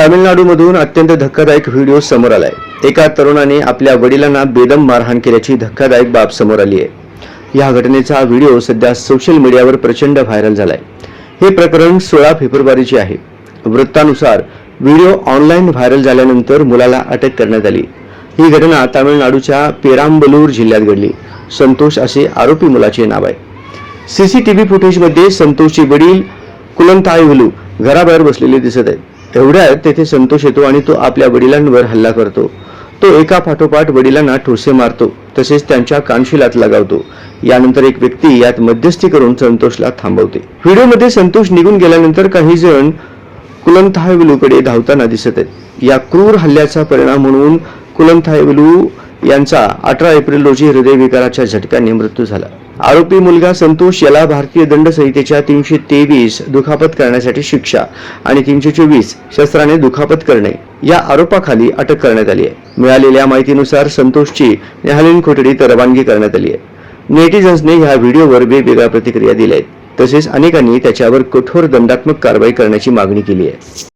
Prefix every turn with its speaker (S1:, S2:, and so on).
S1: तामिळनाडूमधून अत्यंत धक्कादायक व्हिडिओ समोर आलाय. एका तरुणाने आपल्या वडिलांना बेदम मारहाण केल्याची धक्कादायक बाब समोर आली आहे. या घटनेचा व्हिडिओ सध्या सोशल मीडियावर प्रचंड व्हायरल झालाय. हे प्रकरण सोळा फेब्रुवारीचे आहे. वृत्तानुसार व्हिडिओ ऑनलाईन व्हायरल झाल्यानंतर मुलाला अटक करण्यात आली. ही घटना तामिळनाडूच्या पेरांबलूर जिल्ह्यात घडली. संतोष असे आरोपी मुलाचे नाव आहे. सीसीटीव्ही फुटेजमध्ये संतोषचे वडील कुलंतायवलू घराबाहेर बसलेले दिसत आहेत. तेवढ्यात तेथे संतोष येतो आणि तो आपल्या वडिलांवर हल्ला करतो. तो एका पाठोपाठ वडिलांना ठोसे मारतो तसेच त्यांच्या कानशिलात लगावतो. यानंतर एक व्यक्ती यात मध्यस्थी करून संतोषला थांबवते. व्हिडिओमध्ये संतोष निघून गेल्यानंतर काही जण कुलंथायवलूकडे धावताना दिसत आहेत. या क्रूर हल्ल्याचा परिणाम म्हणून कुलंथायवलू यांचा अठरा एप्रिल रोजी हृदयविकाराच्या झटक्याने मृत्यू झाला. आरोपी मुलगा संतोष याला भारतीय दंड संहितेच्या तीनशे तेवीस दुखापत करण्यासाठी शिक्षा आणि तीनशे चोवीस शस्त्राने दुखापत करणे या आरोपाखाली अटक करण्यात आली आहे. मिळालेल्या माहितीनुसार संतोषची न्यायालयीन कोठडीत रवानगी करण्यात आली आहे. नेटिझन्सने ह्या व्हिडिओवर वेगवेगळ्या प्रतिक्रिया दिल्या आहेत. तसेच अनेकांनी त्याच्यावर कठोर दंडात्मक कारवाई करण्याची मागणी केली आहे.